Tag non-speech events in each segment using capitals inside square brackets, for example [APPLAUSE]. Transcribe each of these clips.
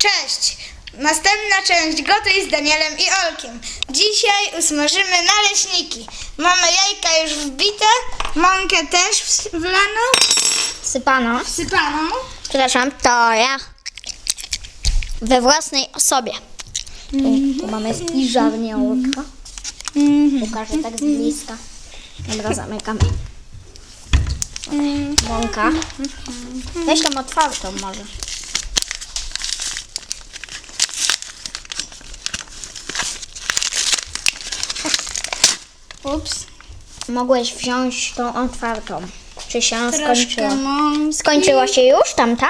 Cześć! Następna część gotuj z Danielem i Olkiem. Dzisiaj usmażymy naleśniki. Mamy jajka już wbite, mąkę też wlaną, Sypano. wsypaną. Przepraszam, to ja we własnej osobie. Tu, tu mamy spiżarnię łódka. Pokażę tak z bliska. Dobra, zamykamy. Mąka. Weź tą otwartą może. Ups, Mogłeś wziąć tą otwartą. Czy się troszkę skończyła? mąki. Skończyła się już tamta?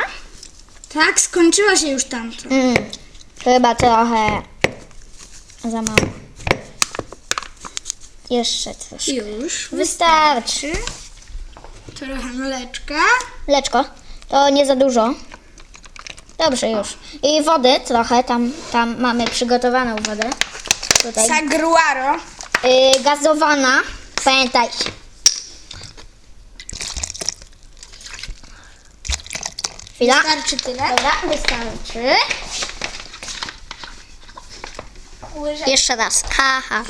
Tak, skończyła się już tamto. Mm, chyba trochę za mało. Jeszcze troszkę. Już. Wystarczy. Trochę mleczka. Leczko, to nie za dużo. Dobrze już. I wody trochę, tam, tam mamy przygotowaną wodę. Tutaj. Sagruaro. Y, gazowana. Pamiętajcie. Chwila. Starczy tyle. Dobra, wystarczy. Łyżek. Jeszcze raz. Haha.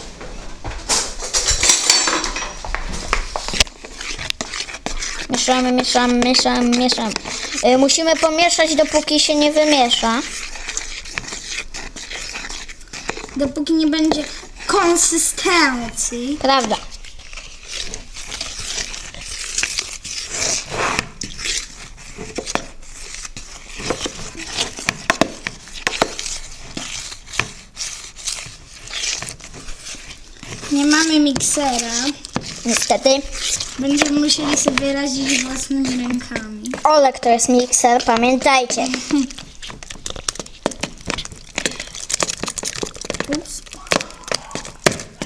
Mieszamy, mieszamy, mieszamy, mieszamy. Y, musimy pomieszać, dopóki się nie wymiesza. Dopóki nie będzie konsystencji. Prawda. Nie mamy miksera. Niestety. Będziemy musieli sobie radzić własnymi rękami. Olek to jest mikser, pamiętajcie. [LAUGHS]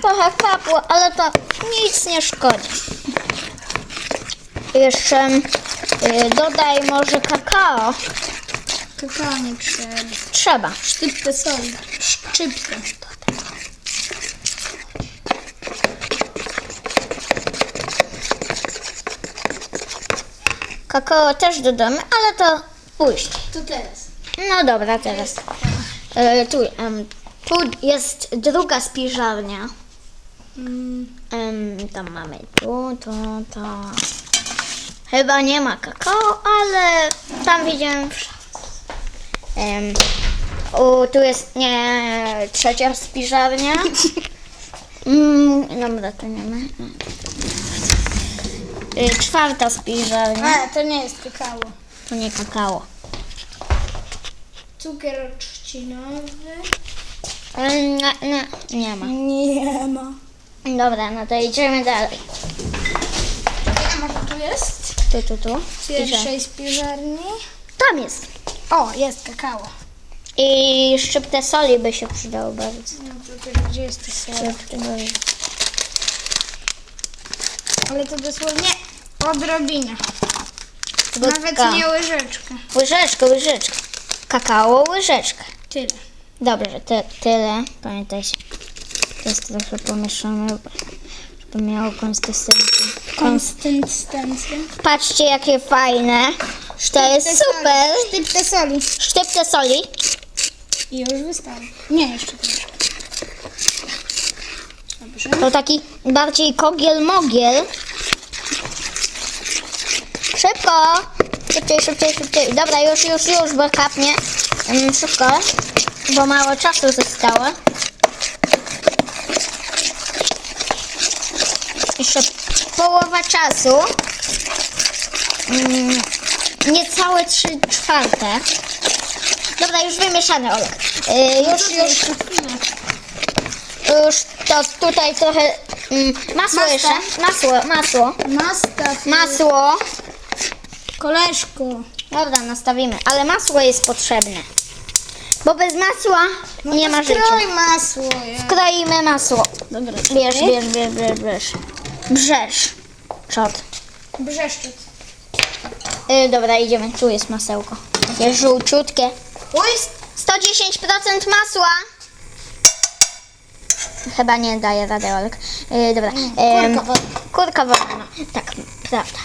Trochę kapło, ale to nic nie szkodzi. Jeszcze y, dodaj może kakao. Kakao nie trzeba. Trzeba. Sztypkę soli. Szczypkę. Kakao też dodamy, ale to później. To teraz. No dobra, teraz. E, tu, em, tu jest druga spiżarnia. Tam mamy tu, tu, to. Chyba nie ma kakao, ale tam widziałem w. Em, o, tu jest nie trzecia spiżarnia. [LAUGHS] Mm, dobra, to nie ma. Y, czwarta spiżarnia. A, to nie jest kakao. To nie kakao. Cukier trzcinowy. Mm, Nie, nie, nie ma. Nie ma. Dobra, no to idziemy dalej. A może tu jest? Tu, tu, tu. W pierwszej spiżarni. Tam jest. O, jest kakao. I szczyptę soli by się przydało bardzo. No to teraz gdzie jest to sól? Ale to dosłownie odrobinę. Nawet nie łyżeczkę. Łyżeczkę, łyżeczkę. Kakao, łyżeczkę. Tyle. Dobrze, ty, tyle. Pamiętajcie. Teraz trochę pomieszamy, żeby miało konsystencję. Kons Konsystencja. Patrzcie, jakie fajne. To jest super. Sztypkę soli. Szczyptę soli. I już wystarczy. Nie, jeszcze troszkę. Dobrze. To taki bardziej kogiel-mogiel. Szybko! Szybciej, szybciej, szybciej. Dobra, już, już, już, bo kapnie. Mm, Szybko, bo mało czasu zostało. Połowa czasu. Mm, Niecałe trzy czwarte. Dobra, już wymieszane, Olek. Yy, już, już. Już to tutaj trochę mm, masło Masta. jeszcze. Masło, masło. Masta. Masło. Koleżko. Dobra, nastawimy, ale masło jest potrzebne. Bo bez masła nie ma życia. Stroj masło. Ja. Kroimy masło. Dobra. Bierz, bierz, bierz, bierz, bierz. Brzesz. Czot. Brzeszczot. Yy, dobra, idziemy. Tu jest masełko. Takie żółciutkie. Uj, 110% masła. Chyba nie daje rady, Olek. Yy, dobra. Em, kurka. Kurka wodna. Tak, prawda.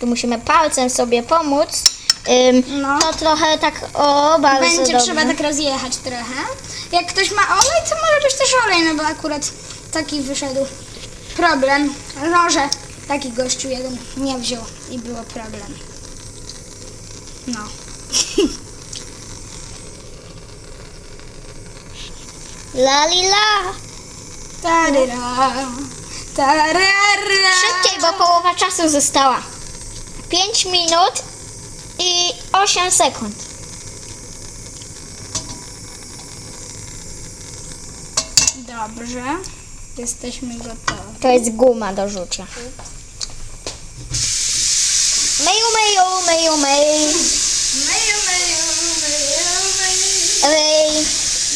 Tu musimy palcem sobie pomóc, ym, No. to trochę tak, o, bardzo Będzie dobrze. trzeba tak rozjechać trochę. Jak ktoś ma olej, to może być też olej, no bo akurat taki wyszedł problem. Że taki gościu jeden nie wziął i było problem. No. [LAUGHS] La li la. Tarara, tarara. Szybciej, bo połowa czasu została. 5 minut i 8 sekund. Dobrze. Jesteśmy gotowi. To jest guma do rzucia. Myju, myju, myj. Myju, myju, myju, myju. Ryj.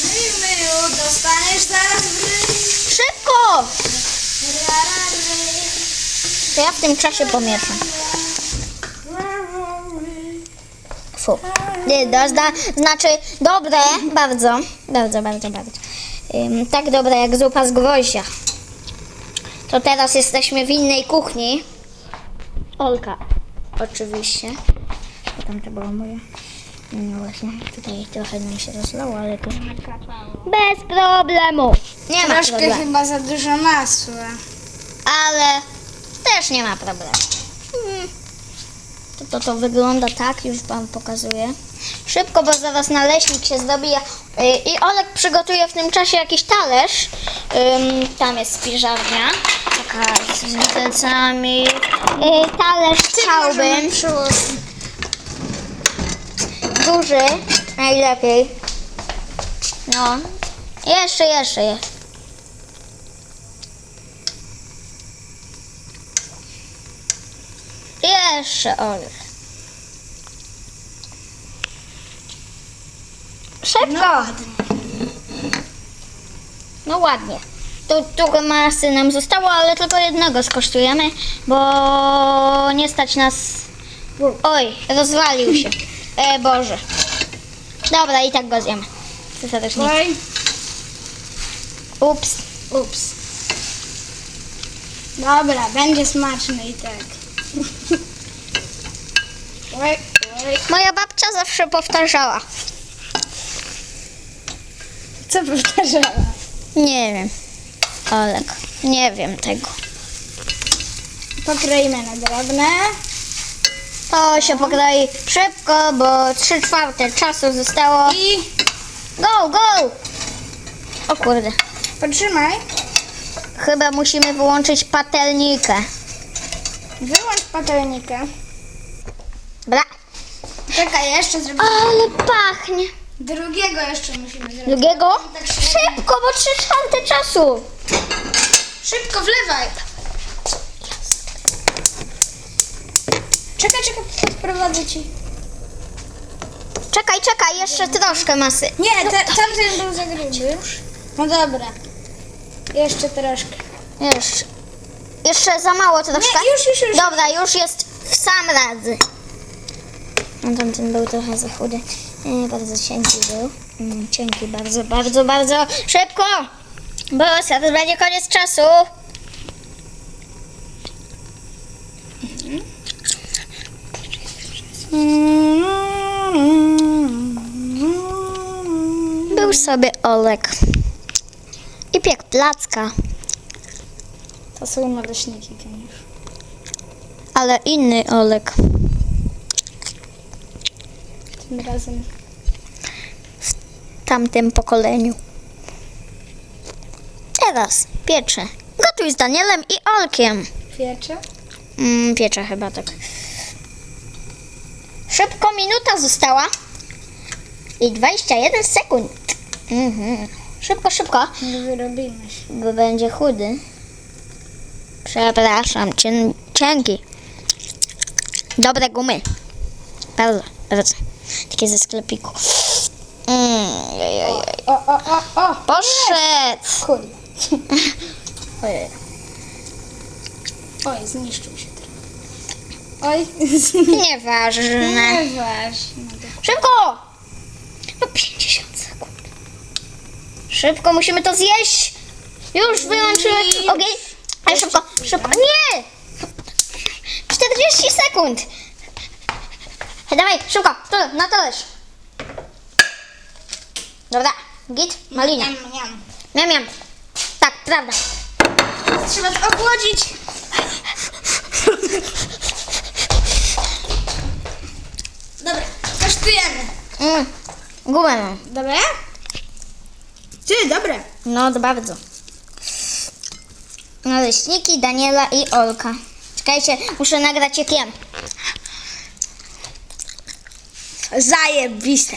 Myju, myju, dostaniesz zaraz w ryj. Szybko! Ryj. To ja w tym czasie pomieszam. Fu. Nie, dozda, znaczy dobre, bardzo, bardzo, bardzo, bardzo. Ym, tak dobre jak zupa z gwoździa. To teraz jesteśmy w innej kuchni. Olka, oczywiście. Bo tam to było moje. No właśnie, tutaj trochę nam się rozlało, ale to bez problemu. Nie ma Troszkę problemu. chyba za dużo masła. ale też nie ma problemu. Mm. To, to, to wygląda tak, już Wam pokazuję. Szybko, bo zaraz naleśnik się zdobi y, i Olek przygotuje w tym czasie jakiś talerz. Tam jest spiżarnia. Taka z widelcami. Y, talerz chciałbym. Duży, najlepiej. No. Jeszcze, jeszcze, jeszcze. Jeszcze, Olek. Szybko. No, No ładnie. Tu, tu masy nam zostało, ale tylko jednego skosztujemy, bo nie stać nas... Oj, rozwalił się. E, Boże. Dobra, i tak go zjemy. Ostatecznie. Oj, Ups. ups. Dobra, będzie smaczny i tak. Oj, oj. Moja babcia zawsze powtarzała. Co powtarzała? Nie wiem. Olek, nie wiem tego. Pokroimy na drobne. To się pokroi szybko, bo 3 czwarte czasu zostało. I Go, go! O kurde. potrzymaj. Chyba musimy wyłączyć patelnikę. Wyłącz patelnikę. Bra. Czekaj, jeszcze zrobimy. Ale pachnie. Drugiego jeszcze musimy zrobić. Drugiego? Tak Szybko, bo 3 czwarte czasu. Szybko wlewaj. Czekaj, czekaj, podprowadzę ci. Czekaj, czekaj, jeszcze troszkę masy. Nie, te, tamten był za gruby. No dobra. Jeszcze troszkę. Jeszcze. Jeszcze za mało troszkę. Nie, już, już, już. Dobra, już jest w sam razy. No tamten był trochę za chudy. E, bardzo cienki był. Mm, cienki, bardzo, bardzo, bardzo. Szybko! Bo zaraz będzie koniec czasu. Był sobie Olek. I piekł placka. To są naleśniki, Keniusz. Ale inny Olek. Tym razem. w tamtym pokoleniu. Teraz pieczę. Gotuj z Danielem i Olkiem. Piecze. Mm, pieczę chyba tak. Szybko minuta została. I 21 sekund. Mhm. Szybko, szybko, Nie wyrobimy się. bo będzie chudy. Przepraszam, cien, cienki. Dobre gumy. Bardzo, bardzo. Takie ze sklepiku. Mm, oj, oj, oj. O, o, o, o! Poszedł. Kurde. [LAUGHS] Ojej. Oj, zniszczył się trochę. Oj, [LAUGHS] Nieważne. nieważne. Szybko! No 50 sekund. Szybko, musimy to zjeść. Już wyłączyłem Już. ogień. Ale szybko, szybko. Nie! 40 sekund. Hej, dawaj, szybko, tu, na talerz. Dobra, git, malina. Miam, miam. Miam, miam. Tak, prawda. Trzeba ochłodzić. Dobra, kosztujemy. Mm, gumę mam. Dobre? Ty, dobre. No, to bardzo. Naleśniki, Daniela i Olka. Czekajcie, muszę nagrać jak jem. заєбіся.